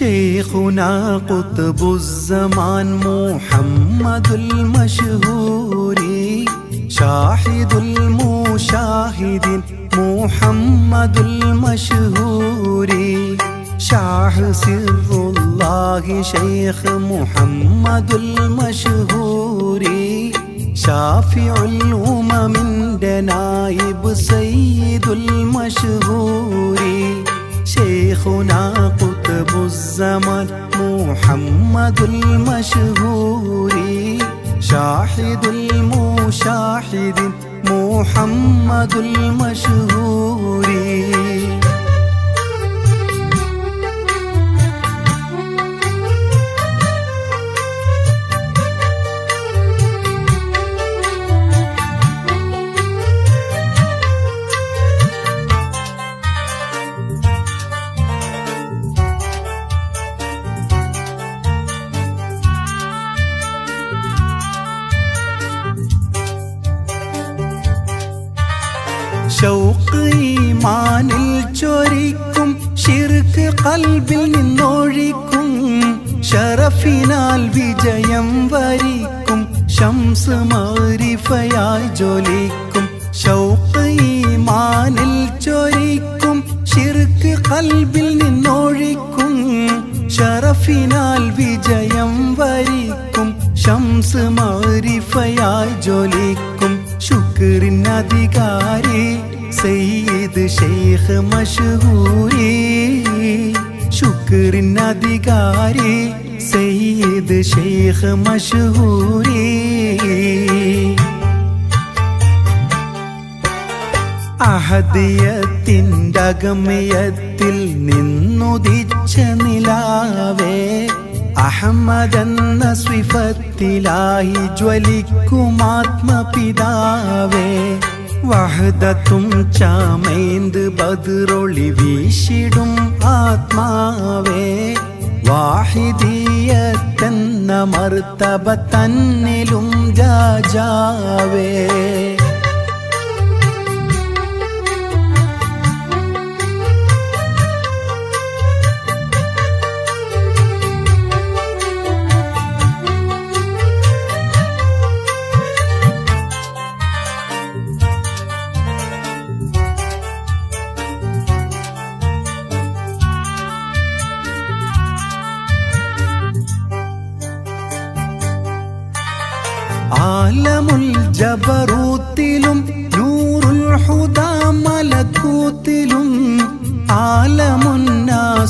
شيخنا قطب الزمان محمد المشهور شاهد المشاهدين محمد المشهور. شاه سر الله شيخ محمد المشهور. شافع الأمم نائب سيد المشهور. شيخنا قطب صاحب الزمن محمد المشهور شاحد المشاحد محمد المشهوري ചൊരിക്കും ഷിർക്ക് കൽബിൽ നിന്നൊഴിക്കും ഷറഫിനാൽ വിജയം വരിക്കും ഷംസ് മാരിഫയായി ജോലിക്കും ഷൗക്ക് ഈമാനിൽ ചൊരിക്കും ഷിർക്ക് കൽബിൽ നിന്നൊഴിക്കും ഷറഫിനാൽ വിജയം വരിക്കും ഷംസ് മാരിഫയായി ജോലിക്കും ശുക്രിൻ അധികാരി സയ്യിദ് ഷെയ്ഖ് മഷഹൂരി ശുക്രിൻ അധികാരി സയ്യിദ് ഷെയ്ഖ് മഷഹൂരി. അഹദിയത്തിന്റെ അഗമയത്തിൽ നിന്നുദിച്ച നിലാവേ അഹമ്മദെന്ന സ്വിഫത്തിലായി ജ്വലിക്കും ആത്മപിതാവേ വഹദത്തും ചാമേന്ത് ബദറൊളി വീശിടും ആത്മാവേ. വാഹിദീയത്തെന്ന മർത്തബ തന്നിലും രാജാവേ. ജബറൂത്തിലും നൂറുൽ ഹുദാ മലക്കൂത്തിലും ആലമുന്നാസൂത്തിലും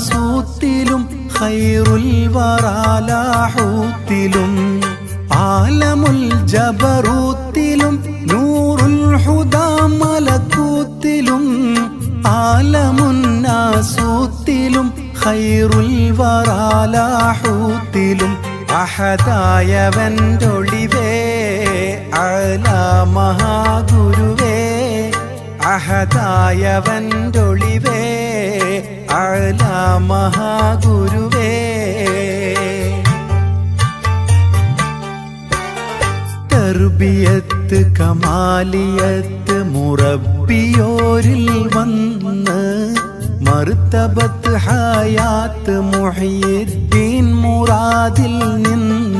ഖൈറുൽ വറാലാഹൂത്തിലും ആലമുൽ ജബറൂത്തിലും നൂറുൽ ഹുദാ മലക്കൂത്തിലും ആലമുന്നാസൂത്തിലും ഖൈറുൽ വറാലാഹൂത്തിലും അഹദായവന്റൊളിവേ അല മഹാഗുരുവേ അഹദായവന്റൊളിവേ അല മഹാഗുരുവേ തർബിയത്ത് കമാലിയത്ത് മുറബിയോരിൽ വന്ന് മർത്തബത്ത് ഹയാത്ത് മുഹിയുദ്ദീൻ മുറാദിൽ നിന്ന്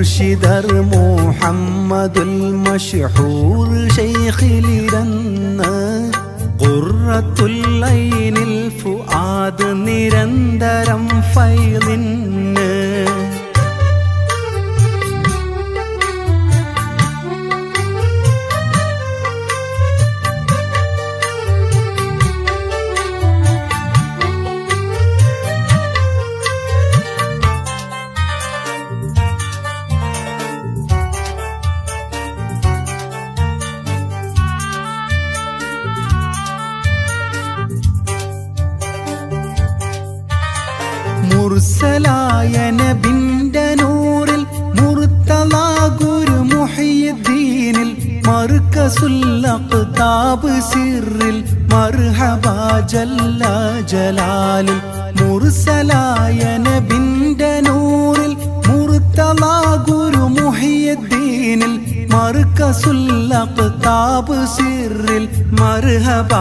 മുർഷിദർ മുഹമ്മദുൽ മഷ്ഹൂർ ഷെയ്ഖിലിരന്ന് ഖുർറത്തുല്ലൈനിൽ ഫുആദ് നിരന്തരം ഫൈലിന് മുർസലായ നബിന്റെ നൂറിൽ മുർത്തല ഗുരു മുഹിയുദ്ദീനിൽ മർക്കസുൽ അഖ്താബ് സിറിൽ മർഹബ ജല്ല ജലാലിൽ മുർസലായ നബിന്റെ നൂറിൽ മുർത്തല ഗുരു മുഹിയുദ്ദീനിൽ മറുക്കസുല്ലഖ്താബ് സിറിൽ മർഹബ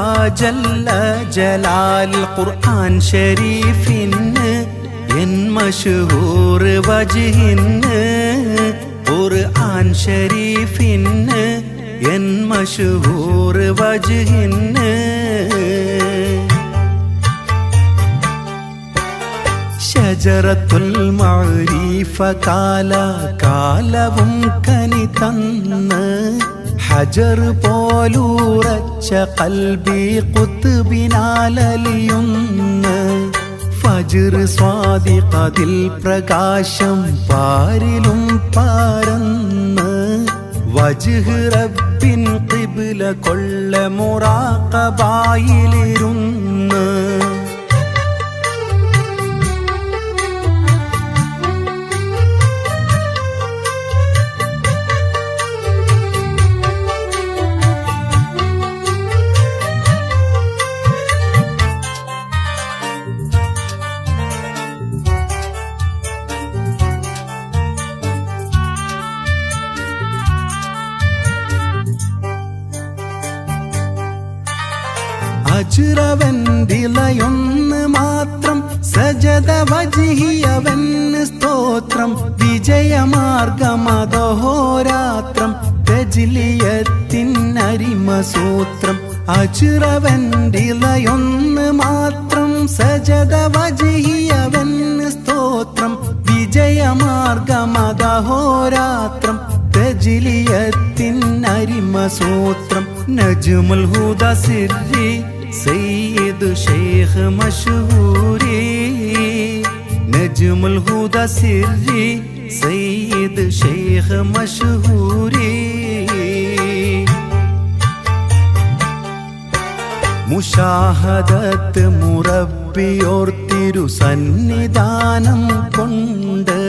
ജല്ല ജലാൽ ഖുർആൻ ഷരീഫിന് എൻ മഷഹൂർ ഒരു ആൻ ഷരീഫിന്ന് എൻ മഷൂർ വജ്ഹിന് ഷജറത്തുൽ മാരീഫ കാല കാലവും കനി തന്ന് ഹജർ പോലൂറച്ച കൽബി കുത്തുബിനാലലിയുന്ന്. ഫജിർ സ്വാദിഖതിൽ പ്രകാശം പാരിലും പാരന്ന്. വജ്ഹ് റബ്ബിൻ ഖിബ്ല കൊള്ള മുറാഖബായിലിരുന്ന് ദിലയൊന്ന് മാത്രം സജത വജിഹിയവന് സ്തോത്രം വിജയമാർഗമതഹോരാത്രം രജിലിയത്തിനരിമസൂത്രം ദിലയൊന്ന് മാത്രം സജത വജിയവൻ സ്തോത്രം വിജയമാർഗമതഹോരാത്രം രജിലിയത്തിനരിമസൂത്രം നജുമുൽ ഹുദ സിരി സയ്യിദ് ഷെയ്ഖ് മഷൂരി നജ്മുൽ ഹുദ സിരി സയ്യിദ് ഷെയ്ഖ് മഷൂരി. മുഷാഹദത്ത് മുറബിയോർത്തിരു സന്നിധാനം കൊണ്ട്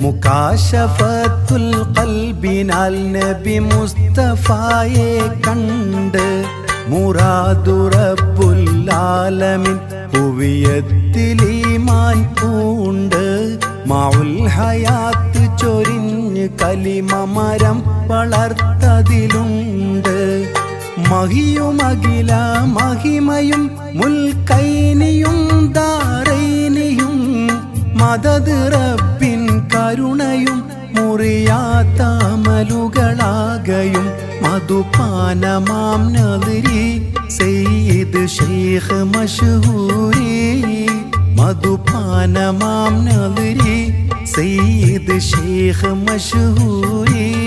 മുക്കാശഫത്തുൽ കൽബിനാൽ നബി മുസ്തഫായെ കണ്ട് മുറാദുറബുല്ലാലമിൻ പുവിയത്തിലീമാൻ പൂണ്ട് മാഉൽ ഹയാത്ത് ചൊരിഞ്ഞ് കലിമ മരം വളർത്തതിലുണ്ട്. മഹിയുമകില മഹിമയും മുൽക്കൈനിയും ദാറൈനിയും മദത് റബ്ബിൻ കരുണയും മുറിയാത്ത അമലുകളാകയും മധുപാനമാം നദിരി സയ്യിദ് ഷെയ്ഖ് മഷഹൂരി. മധുപാനമാം നദിരി സയ്യിദ് ഷെയ്ഖ് മഷഹൂരി.